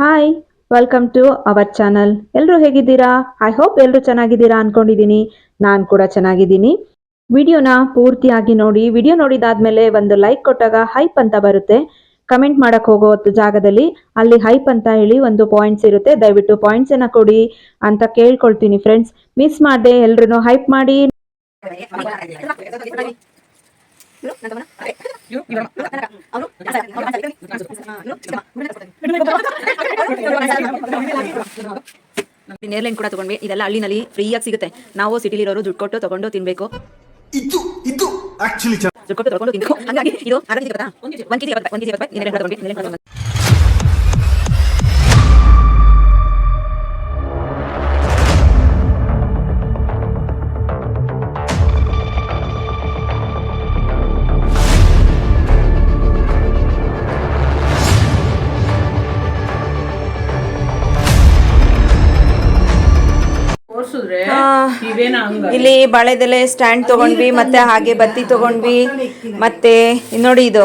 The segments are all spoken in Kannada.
Hi welcome to our channel ಎಲ್ಲರೂ ಹೇಗಿದ್ದೀರಾ? ಐ ಹೋಪ್ ಎಲ್ಲರೂ ಚೆನ್ನಾಗಿದ್ದೀರಾ ಅನ್ಕೊಂಡಿದೀನಿ ನಾನು ಕೂಡ ಚೆನ್ನಾಗಿದ್ದೀನಿ. ವಿಡಿಯೋನ ಪೂರ್ತಿಯಾಗಿ ನೋಡಿ, ವಿಡಿಯೋ ನೋಡಿದಾದ್ಮೇಲೆ ಒಂದು ಲೈಕ್ ಕೊಟ್ಟಾಗ ಹೈಪ್ ಅಂತ ಬರುತ್ತೆ. ಕಮೆಂಟ್ ಮಾಡಕ್ ಹೋಗೋ ಜಾಗದಲ್ಲಿ ಅಲ್ಲಿ ಹೈಪ್ ಅಂತ ಹೇಳಿ ಒಂದು ಪಾಯಿಂಟ್ಸ್ ಇರುತ್ತೆ. ದಯವಿಟ್ಟು ಪಾಯಿಂಟ್ಸ್ ಏನ ಕೊಡಿ ಅಂತ ಕೇಳ್ಕೊಳ್ತೀನಿ ಫ್ರೆಂಡ್ಸ್ ಮಿಸ್ ಮಾಡದೆ ಎಲ್ರು ಹೈಪ್ ಮಾಡಿ. ನೇರ್ಲೈನ್ ಕೂಡ ತಗೊಂಡ್ವಿ ಇದೆಲ್ಲ ಹಳ್ಳಿನಲ್ಲಿ ಫ್ರೀಯಾಗಿ ಸಿಗುತ್ತೆ ನಾವು ಸಿಟಿಲಿ ಇರೋರು ದುಡ್ಡು ಕೊಟ್ಟು ತಗೊಂಡು ತಿನ್ಬೇಕು ಇದು ಇದು ಆಕ್ಚುಲಿ ದುಡ್ಡು ಕೊಟ್ಟು ತಗೊಂಡು ತಿನ್ಬೇಕು ಹಂಗಾಗಿ ಇದು ಗೊತ್ತಾ ಒಂದ್ ಕೆಜಿ ಒಂದ್ ಕೆಜಿ ಇಲ್ಲಿ ಬಾಳೆದೆಲೆ ಸ್ಟ್ಯಾಂಡ್ ತಗೊಂಡ್ವಿ, ಮತ್ತೆ ಹಾಗೆ ಬತ್ತಿ ತಗೊಂಡ್ವಿ, ಮತ್ತೆ ನೋಡಿ ಇದು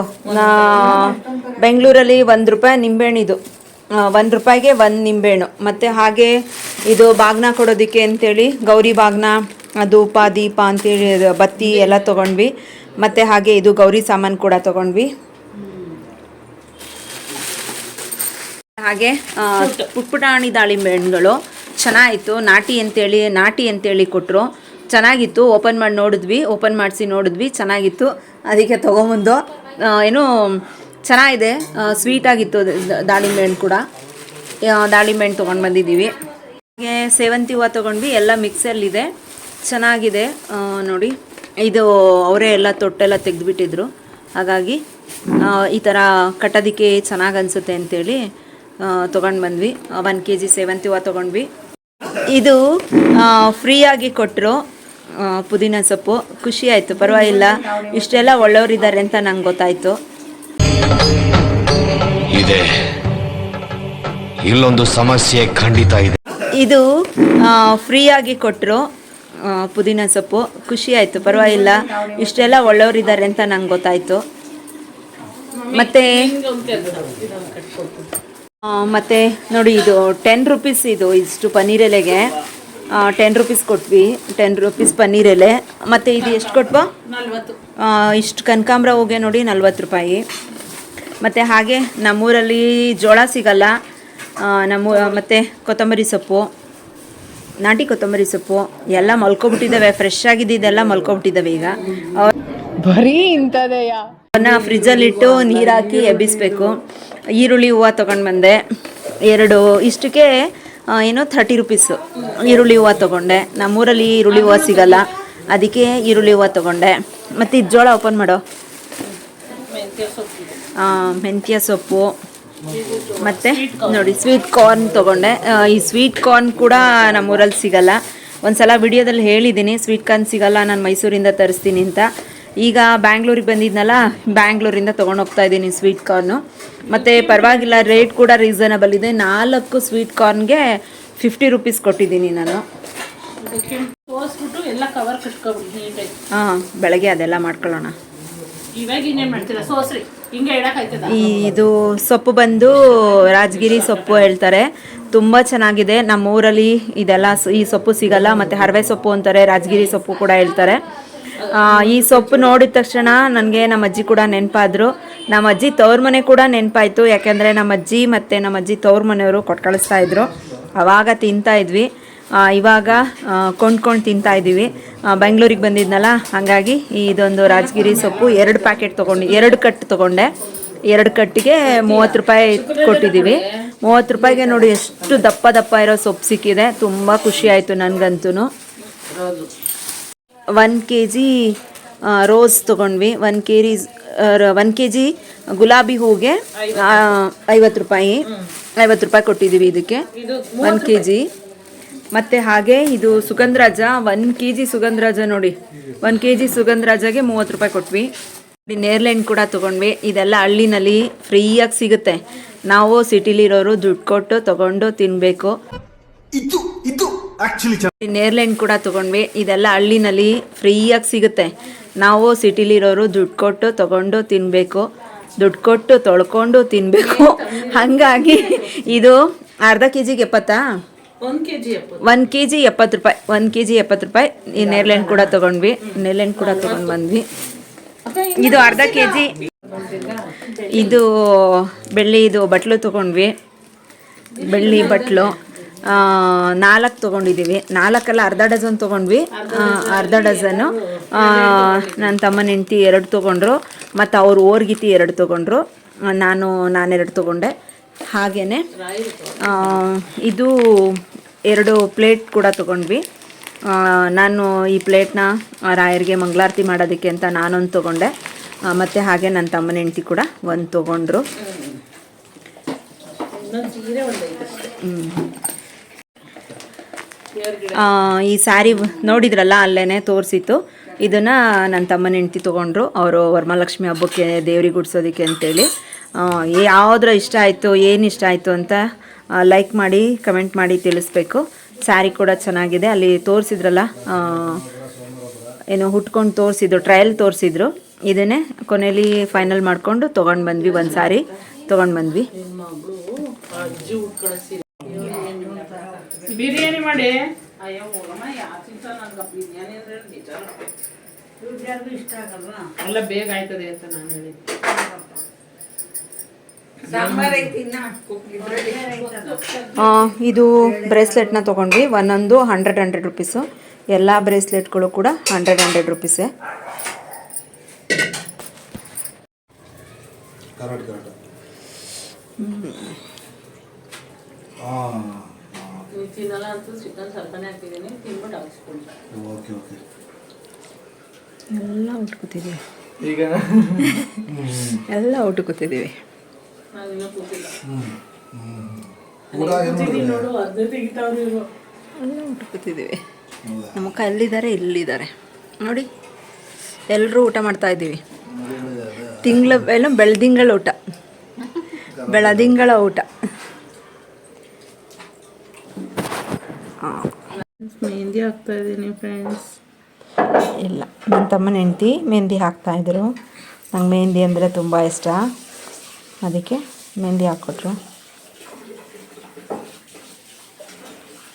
ಬೆಂಗಳೂರಲ್ಲಿ ಒಂದ್ ರೂಪಾಯಿ ನಿಂಬೆಹಣ್ಣು ಇದು. ಒಂದ್ ರೂಪಾಯಿಗೆ ಒಂದ್ ನಿಂಬೆಹಣ್ಣು. ಮತ್ತೆ ಹಾಗೆ ಇದು ಬಾಗ್ನ ಕೊಡೋದಿಕ್ಕೆ ಅಂತೇಳಿ ಗೌರಿ ಬಾಗ್ನ ಧೂಪ ದೀಪ ಅಂತೇಳಿ ಬತ್ತಿ ಎಲ್ಲ ತಗೊಂಡ್ವಿ. ಮತ್ತೆ ಹಾಗೆ ಇದು ಗೌರಿ ಸಾಮಾನು ಕೂಡ ತಗೊಂಡ್ವಿ. ಹಾಗೆ ಪುಟ್ಪುಟಾಣಿ ಪುಟ್ ದಾಳಿಂಬೆ ಹಣ್ಣುಗಳು. ಚೆನ್ನಾಗಿತ್ತು. ನಾಟಿ ಅಂತೇಳಿ ನಾಟಿ ಅಂತೇಳಿ ಕೊಟ್ಟರು ಚೆನ್ನಾಗಿತ್ತು. ಓಪನ್ ಮಾಡಿ ನೋಡಿದ್ವಿ. ಓಪನ್ ಮಾಡಿಸಿ ನೋಡಿದ್ವಿ. ಚೆನ್ನಾಗಿತ್ತು. ಅದಕ್ಕೆ ತೊಗೊಂಬಂದು ಏನು, ಚೆನ್ನಾಗಿದೆ. ಸ್ವೀಟಾಗಿತ್ತು ದಾಳಿಂಬೆ ಹಣ್ಣು ಕೂಡ. ದಾಳಿಂಬೆ ಹಣ್ಣು ತೊಗೊಂಡು ಬಂದಿದ್ದೀವಿ. ಹಾಗೆ ಸೇವಂತಿ ಹೂವು ತೊಗೊಂಡ್ವಿ. ಎಲ್ಲ ಮಿಕ್ಸಲ್ಲಿದೆ ಚೆನ್ನಾಗಿದೆ. ನೋಡಿ. ಇದು ಅವರೇ ಎಲ್ಲ ತೊಟ್ಟೆಲ್ಲ ತೆಗೆದುಬಿಟ್ಟಿದ್ರು. ಹಾಗಾಗಿ ಈ ಥರ ಕಟ್ಟೋದಕ್ಕೆ ಚೆನ್ನಾಗಿ ಅನಿಸುತ್ತೆ ಅಂತೇಳಿ ತೊಗೊಂಡು ಬಂದ್ವಿ. ಒನ್ ಕೆ ಜಿ ಸೇವಂತಿ ಹೂವು ತೊಗೊಂಡ್ವಿ. ಇದು ಫ್ರೀಯಾಗಿ ಕೊಟ್ಟರು ಪುದೀನ ಸೊಪ್ಪು. ಖುಷಿ ಆಯಿತು ಪರವಾಗಿಲ್ಲ. ಇಷ್ಟೆಲ್ಲ ಒಳ್ಳೆಯವರಿದ್ದಾರೆ ಅಂತ ನಂಗೆ ಗೊತ್ತಾಯ್ತು. ಇದೆ. ಇಲ್ಲೊಂದು ಸಮಸ್ಯೆ ಖಂಡಿತ ಇದೆ. ಇದು ಫ್ರೀಯಾಗಿ ಕೊಟ್ಟರು ಪುದೀನ ಸೊಪ್ಪು. ಖುಷಿ ಆಯಿತು ಪರವಾಗಿಲ್ಲ. ಇಷ್ಟೆಲ್ಲ ಒಳ್ಳೆಯವರಿದ್ದಾರೆ ಅಂತ ನಂಗೆ ಗೊತ್ತಾಯ್ತು. ಮತ್ತು ಮತ್ತು ನೋಡಿ ಇದು ಟೆನ್ ರುಪೀಸ್ ಇದು ಇಷ್ಟು ಪನ್ನೀರ್ ಎಲೆಗೆ ಟೆನ್ ರುಪೀಸ್ ಕೊಟ್ವಿ ಟೆನ್ ರುಪೀಸ್ ಪನ್ನೀರ್ ಎಲೆ ಮತ್ತು ಇದು ಎಷ್ಟು ಕೊಟ್ವಾ? ಇಷ್ಟು ಕನಕಾಂಬ್ರ ಹೋಗೆ ನೋಡಿ ನಲ್ವತ್ತು ರೂಪಾಯಿ. ಮತ್ತು ಹಾಗೆ ನಮ್ಮೂರಲ್ಲಿ ಜೋಳ ಸಿಗಲ್ಲ. ನಮ್ಮ ಮತ್ತು ಕೊತ್ತಂಬರಿ ಸೊಪ್ಪು ನಾಟಿ ಕೊತ್ತಂಬರಿ ಸೊಪ್ಪು ಎಲ್ಲ ಮಲ್ಕೊಬಿಟ್ಟಿದ್ದಾವೆ ಫ್ರೆಶ್ ಆಗಿದ್ದೆಲ್ಲ ಮಲ್ಕೊಬಿಟ್ಟಿದ್ದಾವೆ ಈಗ. ಬರೀ ಇಂಥದೆಯ? ಅವನ್ನ ಫ್ರಿಜ್ಜಲ್ಲಿಟ್ಟು ನೀರು ಹಾಕಿ ಎಬ್ಬಿಸ್ಬೇಕು. ಈರುಳ್ಳಿ ಹೂವು ತೊಗೊಂಡು ಬಂದೆ. ಎರಡು, ಇಷ್ಟಕ್ಕೆ ಏನೋ ಥರ್ಟಿ ರುಪೀಸು ಈರುಳ್ಳಿ ಹೂವು ತೊಗೊಂಡೆ. ನಮ್ಮೂರಲ್ಲಿ ಈರುಳ್ಳಿ ಹೂವು ಸಿಗಲ್ಲ. ಅದಕ್ಕೆ ಈರುಳ್ಳಿ ಹೂವು ತೊಗೊಂಡೆ. ಮತ್ತು ಇದು ಜೋಳ ಓಪನ್ ಮಾಡೋ. ಮೆಂತ್ಯ ಸೊಪ್ಪು. ಮತ್ತು ನೋಡಿ ಸ್ವೀಟ್ ಕಾರ್ನ್ ತೊಗೊಂಡೆ. ಈ ಸ್ವೀಟ್ ಕಾರ್ನ್ ಕೂಡ ನಮ್ಮೂರಲ್ಲಿ ಸಿಗಲ್ಲ. ಒಂದ್ಸಲ ವಿಡಿಯೋದಲ್ಲಿ ಹೇಳಿದ್ದೀನಿ ಸ್ವೀಟ್ ಕಾರ್ನ್ ಸಿಗಲ್ಲ, ನಾನು ಮೈಸೂರಿಂದ ತರಿಸ್ತೀನಿ ಅಂತ. ಈಗ ಬ್ಯಾಂಗ್ಳೂರಿಗೆ ಬಂದಿದ್ನಲ್ಲ, ಬ್ಯಾಂಗ್ಳೂರಿಂದ ತೊಗೊಂಡು ಹೋಗ್ತಾ ಇದ್ದೀನಿ ಸ್ವೀಟ್ ಕಾರ್ನು ಮತ್ತು ಪರವಾಗಿಲ್ಲ ರೇಟ್ ಕೂಡ ರೀಸನಬಲ್ ಇದೆ. ನಾಲ್ಕು ಸ್ವೀಟ್ ಕಾರ್ನ್ಗೆ ಫಿಫ್ಟಿ ರುಪೀಸ್ ಕೊಟ್ಟಿದ್ದೀನಿ ನಾನು. ಎಲ್ಲ ಕವರ್ ಹಾಂ ಬೆಳಗ್ಗೆ ಅದೆಲ್ಲ ಮಾಡ್ಕೊಳ್ಳೋಣ. ಇದು ಸೊಪ್ಪು ಬಂದು ರಾಜಗಿರಿ ಸೊಪ್ಪು ಹೇಳ್ತಾರೆ. ತುಂಬ ಚೆನ್ನಾಗಿದೆ. ನಮ್ಮ ಊರಲ್ಲಿ ಇದೆಲ್ಲ ಈ ಸೊಪ್ಪು ಸಿಗಲ್ಲ ಮತ್ತು ಹರವೆ ಸೊಪ್ಪು ಅಂತಾರೆ ರಾಜಗಿರಿ ಸೊಪ್ಪು ಕೂಡ ಹೇಳ್ತಾರೆ. ಈ ಸೊಪ್ಪು ನೋಡಿದ ತಕ್ಷಣ ನನಗೆ ನಮ್ಮ ಅಜ್ಜಿ ಕೂಡ ನೆನಪಾದ್ರು. ನಮ್ಮ ಅಜ್ಜಿ ತವ್ರ ಮನೆ ಕೂಡ ನೆನಪಾಯ್ತು ಯಾಕೆಂದರೆ ನಮ್ಮ ಅಜ್ಜಿ ಮತ್ತು ನಮ್ಮ ಅಜ್ಜಿ ತವ್ರ ಮನೆಯವರು ಕೊಟ್ಟು ಕಳಿಸ್ತಾ ಇದ್ರು. ಅವಾಗ ತಿಂತಾ ಇದ್ವಿ. ಇವಾಗ ಕೊಂಡ್ಕೊಂಡು ತಿಂತಾ ಇದ್ದೀವಿ. ಬೆಂಗಳೂರಿಗೆ ಬಂದಿದ್ನಲ್ಲ ಹಾಗಾಗಿ ಇದೊಂದು ರಾಜಗಿರಿ ಸೊಪ್ಪು. ಎರಡು ಪ್ಯಾಕೆಟ್ ತೊಗೊಂಡು ಎರಡು ಕಟ್ಟು ತೊಗೊಂಡೆ. ಎರಡು ಕಟ್ಟಿಗೆ ಮೂವತ್ತು ರೂಪಾಯಿ ಕೊಟ್ಟಿದ್ದೀವಿ. ಮೂವತ್ತು ರೂಪಾಯಿಗೆ ನೋಡಿ ಎಷ್ಟು ದಪ್ಪ ದಪ್ಪ ಇರೋ ಸೊಪ್ಪು ಸಿಕ್ಕಿದೆ. ತುಂಬ ಖುಷಿ ಆಯಿತು ನನಗಂತೂ ಒನ್ ಕೆ ಜಿ ರೋಸ್ ತೊಗೊಂಡ್ವಿ. One K G one K G ಗುಲಾಬಿ ಹೂಗೆ ಐವತ್ತು ರೂಪಾಯಿ. ಐವತ್ತು ರೂಪಾಯಿ ಕೊಟ್ಟಿದ್ದೀವಿ ಇದಕ್ಕೆ. ಒನ್ ಕೆ ಜಿ ಮತ್ತು ಹಾಗೆ ಇದು ಸುಗಂಧರಾಜ ಒನ್ ಕೆ ಜಿ ಸುಗಂಧರಾಜ ನೋಡಿ. ಒನ್ ಕೆ ಜಿ ಸುಗಂಧರಾಜಗೆ ಮೂವತ್ತು ರೂಪಾಯಿ ಕೊಟ್ವಿ. ನೇರ್ಲೆಂಡ್ ನೇರ್ಲೆಣ್ಣು ಕೂಡ ತೊಗೊಂಡ್ವಿ. ಇದೆಲ್ಲ ಹಳ್ಳಿನಲ್ಲಿ ಫ್ರೀಯಾಗಿ ಸಿಗುತ್ತೆ. ನಾವು ಸಿಟಿಲಿರೋರು ದುಡ್ಡು ಕೊಟ್ಟು ತಗೊಂಡು ತಿನ್ನಬೇಕು ಇದು ಇದು ಆಕ್ಚುಲಿ ಈ ಕೂಡ ತೊಗೊಂಡ್ವಿ. ಇದೆಲ್ಲ ಹಳ್ಳಿನಲ್ಲಿ ಫ್ರೀಯಾಗಿ ಸಿಗುತ್ತೆ. ನಾವು ಸಿಟಿಲಿರೋರು ದುಡ್ಡು ಕೊಟ್ಟು ತಗೊಂಡು ತಿನ್ನಬೇಕು ದುಡ್ಡು ಕೊಟ್ಟು ತೊಳ್ಕೊಂಡು ತಿನ್ನಬೇಕು ಹಾಗಾಗಿ ಇದು ಅರ್ಧ ಕೆ ಜಿಗೆ ಎಪ್ಪತ್ತಾ. ಒಂದು ಕೆ ಜಿ ಎಪ್ಪತ್ತು ರೂಪಾಯಿ ಒನ್ ಕೆ ಜಿ ಎಪ್ಪತ್ತು ರೂಪಾಯಿ ಈ ನೇರ್ಲೆಂಡ್ ಕೂಡ ತೊಗೊಂಡ್ವಿ. ನೇರ್ಲೆಂಡ್ ಕೂಡ ತೊಗೊಂಡು ಬಂದ್ವಿ. ಇದು ಅರ್ಧ ಕೆ ಜಿ ಇದು ಬೆಳ್ಳಿ ಇದು ಬಟ್ಲು ತಗೊಂಡ್ವಿ. ಬೆಳ್ಳಿ ಬಟ್ಲು. ನಾಲ್ಕು ತೊಗೊಂಡಿದ್ದೀವಿ ನಾಲ್ಕಲ್ಲ ಅರ್ಧ ಡಜನ್ ತೊಗೊಂಡ್ವಿ. ಅರ್ಧ ಡಜನ್ನು. ನನ್ನ ತಮ್ಮನ ಹೆಂಡ್ತಿ ಎರಡು ತೊಗೊಂಡ್ರು. ಮತ್ತು ಅವ್ರು ಓರ್ಗಿತಿ ಎರಡು ತೊಗೊಂಡ್ರು. ನಾನು ನಾನೆರಡು ತೊಗೊಂಡೆ. ಹಾಗೆಯೇ ಇದು ಎರಡು ಪ್ಲೇಟ್ ಕೂಡ ತೊಗೊಂಡ್ವಿ. ನಾನು ಈ ಪ್ಲೇಟ್ನ ರಾಯರಿಗೆ ಮಂಗಳಾರತಿ ಮಾಡೋದಕ್ಕೆ ಅಂತ ನಾನೊಂದು ತೊಗೊಂಡೆ. ಮತ್ತು ಹಾಗೆ ನನ್ನ ತಮ್ಮನ ಹೆಂಡ್ತಿ ಕೂಡ ಒಂದು ತೊಗೊಂಡ್ರು. ಆ, ಈ ಸ್ಯಾರಿ ನೋಡಿದ್ರಲ್ಲ ಅಲ್ಲೇ ತೋರಿಸಿತ್ತು. ಇದನ್ನು ನನ್ನ ತಮ್ಮನ ಹೆಂಡ್ತಿ ತೊಗೊಂಡ್ರು. ಅವರು ವರಮಹಾಲಕ್ಷ್ಮಿ ಹಬ್ಬಕ್ಕೆ ದೇವ್ರಿಗೆ ಗುಡ್ಸೋದಕ್ಕೆ ಅಂತೇಳಿ. ಯಾವುದ್ರ ಇಷ್ಟ ಆಯಿತು, ಏನು ಇಷ್ಟ ಆಯಿತು ಅಂತ ಲೈಕ್ ಮಾಡಿ ಕಮೆಂಟ್ ಮಾಡಿ ತಿಳಿಸ್ಬೇಕು. ಸ್ಯಾರಿ ಕೂಡ ಚೆನ್ನಾಗಿದೆ. ಅಲ್ಲಿ ತೋರಿಸಿದ್ರಲ್ಲ ಏನು ಹುಟ್ಕೊಂಡು ತೋರಿಸಿದ್ರು ಟ್ರಯಲ್ ತೋರಿಸಿದ್ರು. ಇದನ್ನೇ ಕೊನೆಯಲ್ಲಿ ಫೈನಲ್ ಮಾಡಿಕೊಂಡು ತೊಗೊಂಡು ಬಂದ್ವಿ ಒಂದು ಸಾರಿ. ತೊಗೊಂಡು ಬಂದ್ವಿ. ಬಿರಿಯಾನಿ ಮಾಡಿ. ಅಯ್ಯೋ ಹೋಗಮ್ಮ ಯಾರು ತಿಂತಾರ ನನ್ಗೆ ಬಿರಿಯಾನಿ ಅಂದ್ರೆ ನಿಜ ಅಲ್ಲ ಬೇಗ ಆಯ್ತದೆ ಅಂತ ನಾನು ಹೇಳಿದ್ದೆ. ಆ, ಇದು ಬ್ರೇಸ್ಲೆಟ್ನ ತೊಗೊಂಡ್ವಿ ಒಂದೊಂದು ಹಂಡ್ರೆಡ್ ಹಂಡ್ರೆಡ್ ರುಪೀಸು ಎಲ್ಲ ಬ್ರೇಸ್ಲೆಟ್ಗಳು ಕೂಡ ಹಂಡ್ರೆಡ್ ಹಂಡ್ರೆಡ್ ರುಪೀಸೇ ಕರೆಕ್ಟ್ ಕರೆಕ್ಟ್. ಹಾಂ ನೀವು ತಿನ್ನಲ್ಲ ಅಂತ ಚಿಕನ್ ಸ್ವಲ್ಪನೇ ಹಾಕಿದ್ದೀನಿ ತಿನ್ಬಿಟ್ಟು ಹಾಕ್ಸ್ಕೊಂಡು ಓಕೆ ಓಕೆ. ಎಲ್ಲ ಉಟ್ಕೋತಿದ್ದೀವಿ. ಈಗ? ಎಲ್ಲ ಉಟ್ಕೋತಿದ್ದೀವಿ. ನಾವಿನ್ನೂ ಕೂತಿಲ್ಲ. ಊಟ ಏನು ಮಾಡಿದ್ರೆ? ನೋಡು ಅದೇ ತೆಗಿತಾವ್ರು ಇವರು. ಎಲ್ಲ ಉಟ್ಕೋತಿದ್ದೀವಿ. ನಮ್ಮ ಅಕ್ಕ ಎಲ್ಲಿದ್ದಾರೆ ಇಲ್ಲಿದ್ದಾರೆ. ನೋಡಿ ಎಲ್ಲರೂ ಊಟ ಮಾಡ್ತಾ ಇದ್ದೀವಿ. ತಿಂಗಳ ಏನು ಬೆಳ್ದಿಂಗಳ ಊಟ. ಬೆಳದಿಂಗಳ ಊಟ ಮೆಹಂದಿ ಹಾಕ್ತಾ ಇದ್ದೀನಿ ಫ್ರೆಂಡ್ಸ್ ಇಲ್ಲ ನನ್ನ ತಮ್ಮನ ಹೆಂಡ್ತಿ ಮೆಹಂದಿ ಹಾಕ್ತಾಯಿದ್ರು ನಂಗೆ ಮೆಹಂದಿ ಅಂದರೆ ತುಂಬ ಇಷ್ಟ. ಅದಕ್ಕೆ ಮೆಹಂದಿ ಹಾಕ್ಕೊಟ್ರು.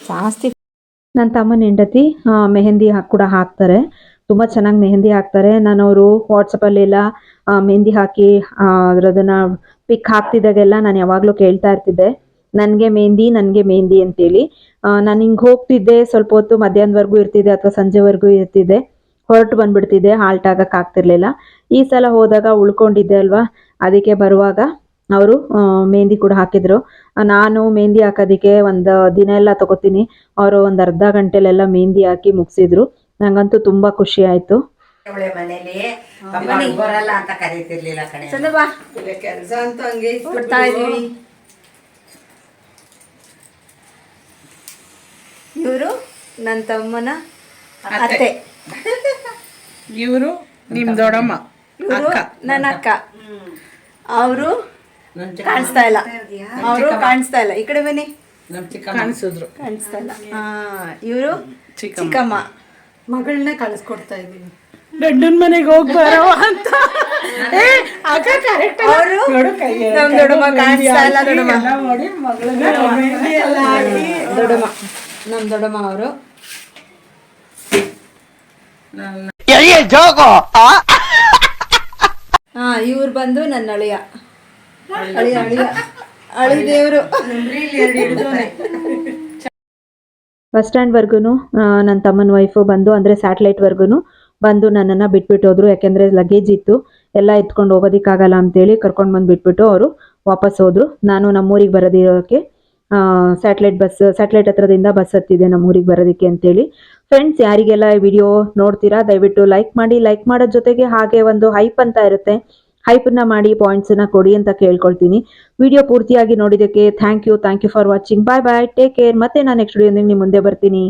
ಜಾಸ್ತಿ ನನ್ನ ತಮ್ಮನ ಹೆಂಡತಿ ಆ, ಮೆಹಂದಿ ಹಾಕ್ ಕೂಡ ಹಾಕ್ತಾರೆ. ತುಂಬ ಚೆನ್ನಾಗಿ ಮೆಹಂದಿ ಹಾಕ್ತಾರೆ. ನಾನು ಅವರು ವಾಟ್ಸಪ್ಪಲ್ಲೆಲ್ಲ ಮೆಹಂದಿ ಹಾಕಿ ಅದರದನ್ನು ಅದ್ರದನ್ನ ಪಿಕ್ ಹಾಕ್ತಿದ್ದಾಗೆಲ್ಲ ನಾನು ಯಾವಾಗಲೂ ಕೇಳ್ತಾ ಇರ್ತಿದ್ದೆ. ನನಗೆ ಮೆಹಂದಿ ನನಗೆ ಮೆಹಂದಿ ಅಂತೇಳಿ. ನಾನು ಹಿಂಗೆ ಹೋಗ್ತಿದ್ದೆ ಸ್ವಲ್ಪ ಹೊತ್ತು ಮಧ್ಯಾಹ್ನವರೆಗೂ ಇರ್ತಿದ್ದೆ ಅಥವಾ ಸಂಜೆವರೆಗೂ ಇರ್ತಿದ್ದೆ. ಹೊರಟು ಬಂದ್ಬಿಡ್ತಿದ್ದೆ ಹಾಲ್ಟ್ ಆಗಕ್ ಆಗ್ತಿರ್ಲಿಲ್ಲ. ಈ ಸಲ ಹೋದಾಗ ಉಳ್ಕೊಂಡಿದ್ದೆ ಅಲ್ವಾ? ಅದಕ್ಕೆ ಬರುವಾಗ ಅವರು ಮೆಹಂದಿ ಕೂಡ ಹಾಕಿದ್ರು. ನಾನು ಮೆಹಂದಿ ಹಾಕೋದಕ್ಕೆ ಒಂದು ದಿನ ಎಲ್ಲ ತಗೋತೀನಿ. ಅವರು ಒಂದು ಅರ್ಧ ಗಂಟೆಲೆಲ್ಲ ಮೆಹಂದಿ ಹಾಕಿ ಮುಗಿಸಿದ್ರು. ನಂಗಂತೂ ತುಂಬ ಖುಷಿ ಆಯಿತು. ಬರಲ್ಲ ಅಂತ ಕರೀತಿರ್ಲಿಲ್ಲ ಕಣೆ. ಹಂಗೆ ಕೊಡ್ತಾ ಇದ್ದೀವಿ. ಇವರು ನನ್ನ ತಮ್ಮನ ಅತ್ತೆ. ಇವರು ನಿಮ್ಮ ದೊಡ್ಡಮ್ಮ ಇವರು ನನ್ನ ಅಕ್ಕ. ಅವರು ಕಾಣಿಸ್ತಾ ಇಲ್ಲ. ಅವರು ಕಾಣಿಸ್ತಾ ಇಲ್ಲ. ಈ ಕಡೆ ಬನ್ನಿ. ಕಾಣಿಸಿದ್ರು. ಕಾಣಿಸ್ತಾ ಇಲ್ಲ. ಇವರು ಚಿಕ್ಕಮ್ಮ. ಮಗಳನ್ನ ಕಳಿಸ್ಕೊಡ್ತಾ ಇದ್ದೀನಿ ಗಂಡನ ಮನೆಗೆ ಹೋಗಿ ಬರೋ ಅಂತ. ಏ, ಅಕ್ಕ ಕರೆಕ್ಟ್ ಅವರು ದೊಡ್ಡಮ್ಮ ಕಾಣಿಸ್ತಾ ಇಲ್ಲ ದೊಡ್ಡಮ್ಮ. ದೊಡ್ಡಮ್ಮ. ನಮ್ ದೊಡ್ಡಮ್ಮ ಅವರು. ಹಾ ಇವ್ರು ಬಂದು ನನ್ನ ಅಳಿಯ. ಅಳಿಯ ಅಳಿಯ. ಅಳಿ ದೇವರು. ಬಸ್ ಸ್ಟ್ಯಾಂಡ್ವರೆಗೂ ನನ್ನ ತಮ್ಮನ ವೈಫು ಬಂದು ಅಂದರೆ ಸ್ಯಾಟಲೈಟ್ವರೆಗೂ ಬಂದು ನನ್ನನ್ನು ಬಿಟ್ಬಿಟ್ಟು ಹೋದ್ರು. ಯಾಕೆಂದರೆ ಲಗೇಜ್ ಇತ್ತು. ಎಲ್ಲ ಎತ್ಕೊಂಡು ಹೋಗೋದಕ್ಕಾಗಲ್ಲ ಅಂತೇಳಿ ಕರ್ಕೊಂಡು ಬಂದು ಬಿಟ್ಬಿಟ್ಟು ಅವರು ವಾಪಸ್ ಹೋದರು. ನಾನು ನಮ್ಮೂರಿಗೆ ಬರೋದಿರೋಕ್ಕೆ ಸ್ಯಾಟಲೈಟ್ ಬಸ್ ಸ್ಯಾಟಲೈಟ್ ಹತ್ರದಿಂದ ಬಸ್ ಹತ್ತಿದೆ ನಮ್ಮ ಊರಿಗೆ ಬರೋದಕ್ಕೆ ಅಂತೇಳಿ. ಫ್ರೆಂಡ್ಸ್ ಯಾರಿಗೆಲ್ಲ ಈ ವಿಡಿಯೋ ನೋಡ್ತೀರಾ, ದಯವಿಟ್ಟು ಲೈಕ್ ಮಾಡಿ ಲೈಕ್ ಮಾಡೋ ಜೊತೆಗೆ ಹಾಗೆ ಒಂದು ಹೈಪ್ ಅಂತ ಇರುತ್ತೆ. ಹೈಪನ್ನ ಮಾಡಿ ಪಾಯಿಂಟ್ಸನ್ನ ಕೊಡಿ ಅಂತ ಕೇಳ್ಕೊಳ್ತೀನಿ. ವಿಡಿಯೋ ಪೂರ್ತಿಯಾಗಿ ನೋಡಿದ್ದಕ್ಕೆ thank you thank you for watching bye bye take care ಮತ್ತೆ ನಾನು ನೆಕ್ಸ್ಟ್ ವಿಡಿಯೋ ನಿಮ್ಮ ಮುಂದೆ ಬರ್ತೀನಿ.